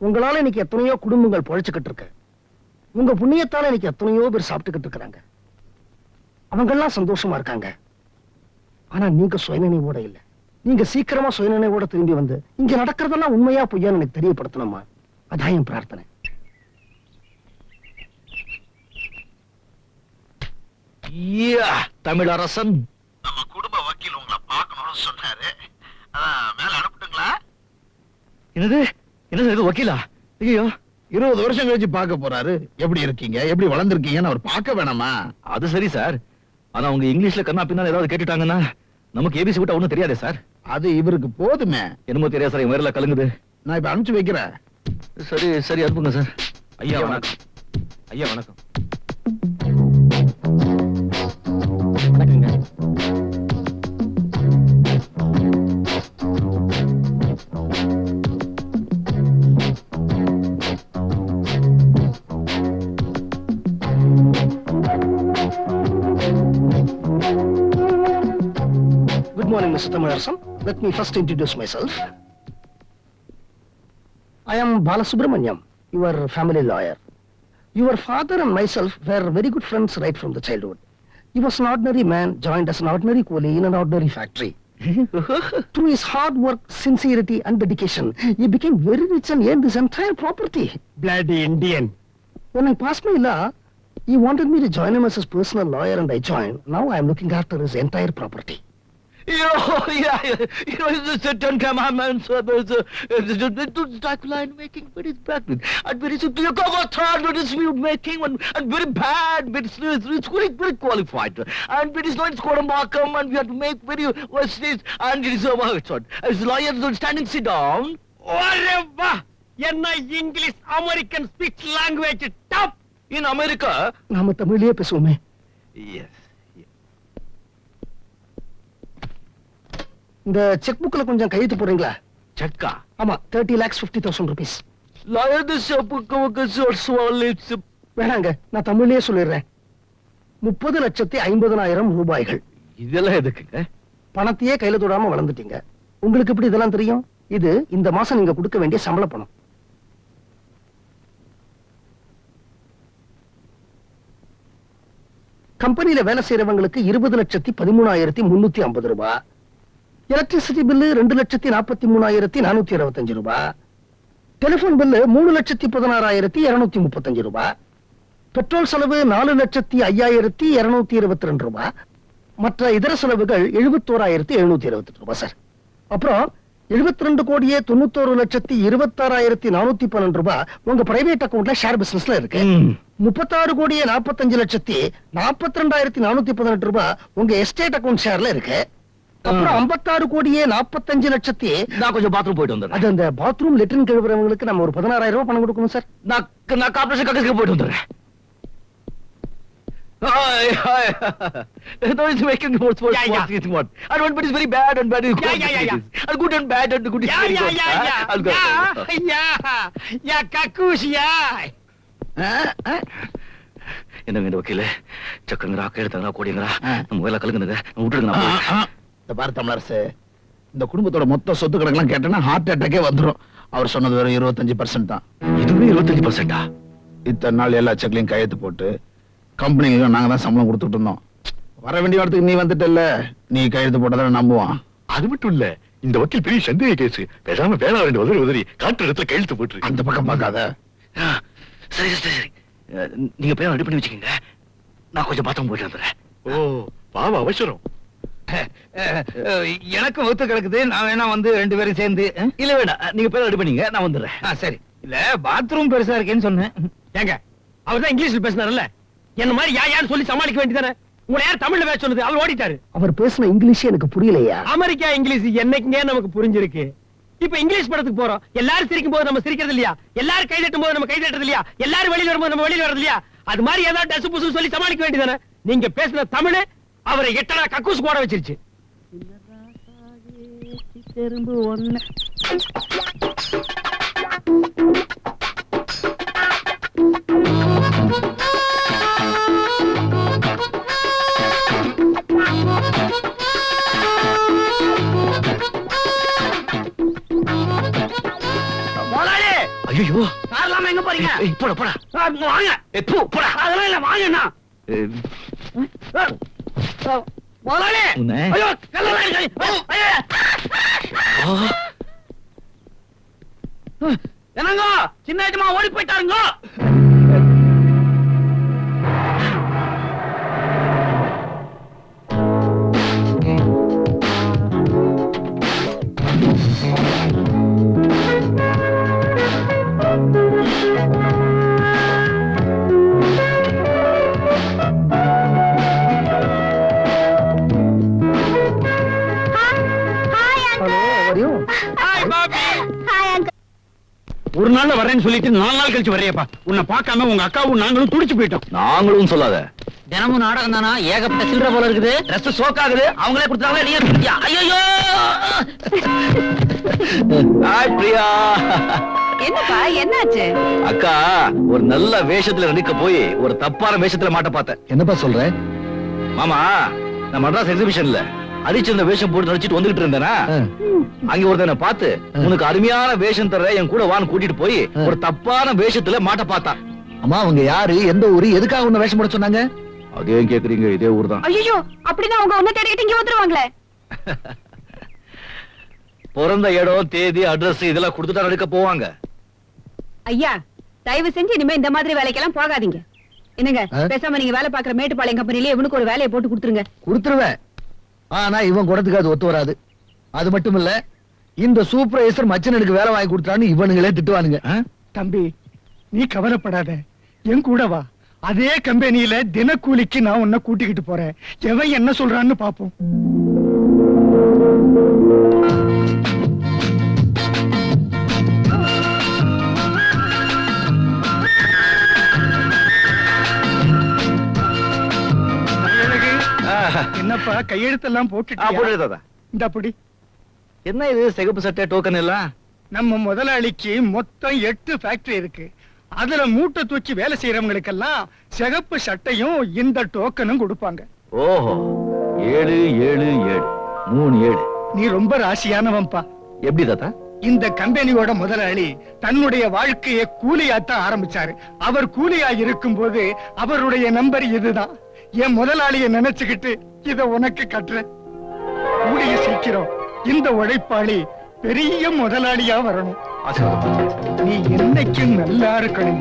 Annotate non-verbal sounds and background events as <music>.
உங்களால இன்னைக்கு எத்தனையோ குடும்பங்கள் பொழைச்சுக்கிட்டு இருக்கு. உங்க புண்ணியத்தால இன்னைக்கு எத்தனையோ பேர் சாப்பிட்டுக்கிட்டு இருக்கிறாங்க. அவங்கெல்லாம் சந்தோஷமா இருக்காங்க. ஆனா நீங்க சுயநினைவோட இல்ல. நீங்க சீக்கிரமா சுயநினைவோட திரும்பி வந்து இங்க நடக்கிறதெல்லாம் உண்மையா பொய்யான்னு எனக்கு தெரியப்படுத்தணுமா? அதான் என் பிரார்த்தனை. யா, தமிழரசன். நம்ம குடும்ப வக்கீல் உங்களை பார்க்கணும்னு சொன்னாரு. அதான் மேல அனுப்பிட்டுங்களா? என்னது? என்னது இது வக்கீலா? ஐயோ இருபது வருஷம் கழிச்சு பார்க்க போறாரு. எப்படி இருக்கீங்க? எப்படி வளர்ந்துருக்கீங்கன்னு அவர் பார்க்க வேணாமா? அது சரி சார். ஆனா அவங்க இங்கிலீஷ்ல கண்ணா பின்னா ஏதாவது கேட்டுட்டாங்கன்னா நமக்கு ஏபிசி விட்டா ஒண்ணும் தெரியாதே சார். அது இவருக்கு போதுமே. என்னமோ தெரியாது சார் என் வயர்ல கலங்குது. நான் இப்ப அனுப்பிச்சு வைக்கிறேன். சரி சரி அனுப்புங்க சார். ஐயா வணக்கம். ஐயா வணக்கம். Mr. Tamarasan. Let me first introduce myself. I am Balasubramanyam, your family lawyer. Your father and myself were very good friends right from the childhood. He was an ordinary man, joined as an ordinary coolie in an ordinary factory. <laughs> Through his hard work, sincerity, and dedication, he became very rich and earned his entire property. Bloody Indian. When I passed my law, he wanted me to join him as his personal lawyer, and I joined. Now I am looking after his entire property. You know, <laughs> yeah, yeah, you know, it's the Ten Commandments, uh, there's a, uh, the Dracula and making very bad, and very simple, you go for third, but it's you making, and, and very bad, but it's, it's, it's very, very qualified, and it is not Skodambakum, and we have to make very, what's this, and it is, uh, what's what, as lawyers standing sit down, ஒரே வா என்ன English American speech language top in America, நாம தமிழ்லயே பேசுவோமே yes, இந்த check புக்ல கொஞ்சம் கையெழுத்து போடுறீங்களா? Chakka, ஆமா thirty lakhs fifty thousand rupees வேணாங்க நான் தமிழ்லயே சொல்லிடுறேன். முப்பது லட்சத்தி ஐம்பதனாயிரம் ரூபாய்கள். இதெல்லாம் எதுக்குங்க? பணத்தையே கையில தொடாம வளர்ந்துட்டீங்க. உங்களுக்கு எப்படி இதெல்லாம் தெரியும்? இது இந்த மாசம் நீங்க கொடுக்க வேண்டிய சம்பள பணம். கம்பெனில வேலை செய்யறவங்களுக்கு இருபது லட்சத்தி பதிமூணாயிரத்தி முன்னூத்தி ஐம்பது ரூபாய் எலக்ட்ரிசிட்டி பில்லு ரெண்டு லட்சத்தி நாற்பத்தி மூணாயிரத்தி நானூத்தி இருபத்தஞ்சு ரூபாய் டெலிபோன் பில்லு மூணு லட்சத்தி பதினாறாயிரத்தி இருநூத்தி முப்பத்தஞ்சு ரூபாய் பெட்ரோல் செலவு நாலு லட்சத்தி ஐயாயிரத்தி இருநூத்தி இருபத்தி ரெண்டு ரூபாய் மற்ற இதர செலவுகள் எழுபத்தோராயிரத்தி எழுநூத்தி இருபத்தி ரூபாய் சார். அப்புறம் எழுபத்தி ரெண்டு கோடியே தொண்ணூத்தோரு லட்சத்தி இருபத்தாறாயிரத்தி நானூத்தி பன்னெண்டு ரூபாய் உங்க பிரைவேட் அக்கவுண்ட்ல ஷேர் பிசினஸ்ல இருக்கு. முப்பத்தாறு கோடியே நாற்பத்தஞ்சு லட்சத்தி நாற்பத்தி ரெண்டாயிரத்தி நானூத்தி பதினெட்டு ரூபாய் உங்க எஸ்டேட் அக்கவுண்ட் ஷேர்ல இருக்கு. அப்புறம் ஐம்பத்தாறு கோடியே நாற்பத்தஞ்சு லட்சத்தி நான் கொஞ்சம் பாத்ரூம் போயிட்டு வந்துடுறேன் அது அந்த பாத்ரூம் லெட்டின் கழுவுறவங்களுக்கு நம்ம ஒரு பதினாறாயிரம் ரூபாய் பணம் கொடுக்கணும் சார் நான் நான் கார்பரேஷன் கக்கஸ்க்கு போயிட்டு வந்துடுறேன் Hi, hi. no, it's making more sports, Yeah, yeah. sports, it's what. And one bit is very bad and bad is good. Yeah, yeah, yeah, yeah. And good and bad and good is yeah very yeah good. Yeah huh? Yeah I'll go. யா யா யா கக்கூஸ் யா என்னங்க இந்த வக்கீல சக்கரங்கரா கேடுத்தாங்களா கோடிங்களா ஆ. நம்ம வேலை கலங்குனுங்க விட்டுடுங்க. இந்த பாரு தமிழரசு இந்த குடும்பத்தோட மொத்த சொத்து கணக்கெல்லாம் கேட்டேன்னா ஹார்ட் அட்டாக்கே வந்துரும். அவர் சொன்னது வெறும் இருபத்தஞ்சு பர்சன்ட் தான். இதுவே இருபத்தஞ்சு பர்சன்டா இத்தனை நாள் எல்லா செக்லையும் கையெழுத்து போட்டு கம்பெனிக்கு நாங்க தான் சம்பளம் கொடுத்துட்டு இருந்தோம். வர வேண்டிய இடத்துக்கு நீ வந்துட்டல்ல. நீ கையெழுத்து போட்டதால நம்புவான். அது மட்டும் இல்ல இந்த வக்கீல் பெரிய சந்தேக கேஸ். பேசாம வேலை ரெண்டு உதவி உதவி காட்டு இடத்துல கையெழுத்து போட்டு அந்த பக்கம் பார்க்காத. சரி சரி நீங்க பேர் ரெடி பண்ணி வச்சுக்கோங்க. நான் கொஞ்சம் பாத்ரூம் போயிட்டு வந்துடுறேன். ஓ பாவ அவசரம். எனக்கு ஒத்து கிடக்குது. நான் வேணா வந்து ரெண்டு பேரும் சேர்ந்து இல்ல வேண்டாம் நீங்க பேர் ரெடி பண்ணீங்க நான் வந்துடுறேன். சரி. இல்ல பாத்ரூம் பெருசா இருக்கேன்னு சொன்னேன். ஏங்க அவர் தான் இங்கிலீஷ்ல பேசினார்ல என்ன மாதிரி யா யான்னு சொல்லி சமாளிக்க வேண்டியதானே? உங்களை யார் தமிழ்ல பேச சொன்னது? அவர் ஓடிட்டாரு. அவர் பேசின இங்கிலீஷே எனக்கு புரியலையா? அமெரிக்கா இங்கிலீஷ் என்னைக்குங்க நமக்கு புரிஞ்சிருக்கு? இப்ப இங்கிலீஷ் படத்துக்கு போறோம். எல்லாரும் சிரிக்கும் போது நம்ம சிரிக்கிறது இல்லையா? எல்லாரும் கை தட்டும் போது நம்ம கை தட்டுறது இல்லையா? எல்லாரும் வெளியில வரும்போது நம்ம வெளியில வரது இல்லையா? அது மாதிரி ஏதாவது டசு புசு சொல்லி சமாளிக்க வேண்டியதானே? நீங்க பேசின தமிழ் அவரை எட்டனா கக்கூஸ் போட வச்சிருச்சு. முதலாளி ஐயோ கார் இல்லாம எங்க போறீங்க? போடா போடா. வாங்க. ஏய், போ போடா. அதெல்லாம் இல்ல வாங்க அண்ணா. என்னங்க? சின்ன ஏஜமா ஓடி போயிட்டாருங்க? Hello hi Bobby hi uncle ஒரு நாள்ல வரேன்னு சொல்லிட்டு நாலு நாள் கழிச்சு வரையப்பா உன்னை பார்க்காம உங்க அக்காவும் நாங்களும் துடிச்சு போயிட்டோம். நாங்களும் சொல்லாத. தினமும் நாடகம் தானா? ஏகப்பட்ட சில்லற போல இருக்குது. ட்ரெஸ் சோக்காகுது அவங்களே கொடுத்தாங்களே நீங்க கொடுத்தியா ஐயோ ஹாய் பிரியா என்னப்பா என்னாச்சு? அக்கா ஒரு நல்ல வேஷத்துல நடிக்க போய் ஒரு தப்பான வேஷத்துல மாட்ட பார்த்தேன். என்னப்பா சொல்ற? மாமா நான் மட்ராஸ் எக்ஸிபிஷன்ல அரிச்சந்த வேஷம் போட்டு நடிச்சிட்டு வந்துகிட்டு இருந்தேனா. அங்க ஒருத்தனை பார்த்து உனக்கு அருமையான வேஷம் தர என் கூட வான்னு கூட்டிட்டு போய். ஒரு தப்பான வேஷத்துல மாட்ட பார்த்தான். அம்மா அவங்க யாரு? எந்த ஊரு? எதுக்காக உன்னை வேஷம் போட சொன்னாங்க? அதே கேக்குறீங்க இதே ஊர் தான் ஐயோ அப்படின்னா அவங்க ஒண்ணு தேடிக்கிட்டு இங்க வந்துருவாங்களே. <laughs> பிறந்த இடம் தேதி அட்ரஸ் இதெல்லாம் கொடுத்துட்டா நடிக்க போவாங்க. ஐயா தயவு செஞ்சு இனிமே இந்த மாதிரி வேலைக்கெல்லாம் போகாதீங்க. என்னங்க? பேசாம நீங்க வேலை பாக்குற மேட்டுப்பாளையம் கம்பெனிலே இவனுக்கு ஒரு வேலையை போட்டு கொடுத்துருங்க. கொடுத்துருவேன். ஆனா இவன் குடத்துக்கு அது ஒத்து வராது. அது மட்டும் இல்ல இந்த சூப்பர்வைசர் மச்சனனுக்கு வேலை வாங்கி கொடுத்தான்னு இவனுங்களே திட்டுவானுங்க. தம்பி நீ கவலைப்படாத. என் கூட வா. அதே கம்பெனியில தினக்கூலிக்கு நான் உன்னை கூட்டிக்கிட்டு போறேன். எவன் என்ன சொல்றான்னு பாப்போம். என்னப்பா கையெழுத்தெல்லாம் தாத்தா. இந்த அப்படி என்ன இது சிகப்பு சட்டை டோக்கன் எல்லாம்? நம்ம முதலாளிக்கு மொத்தம் எட்டு ஃபேக்டரி இருக்கு. அதுல மூட்டை தூக்கி வேலை செய்யறவங்களுக்கெல்லாம் சிகப்பு சட்டையும் இந்த டோக்கனும் கொடுப்பாங்க. ஓஹோ. ஏழு ஏழு ஏழு. மூணு ஏழு. நீ ரொம்ப ராசியானவன்பா எப்படி தாத்தா? இந்த கம்பெனியோட முதலாளி தன்னுடைய வாழ்க்கையை கூலியாத்தான் ஆரம்பிச்சாரு. அவர் கூலியா இருக்கும்போது அவருடைய நம்பர் இதுதான். என் முதலாளிய நினைச்சுக்கிட்டு இத உனக்கு கட்டுறேன். கூடிய சீக்கிரம் இந்த உழைப்பாளி பெரிய முதலாளியா வரணும். நீ என்னைக்கும் நல்லா இருக்கணும்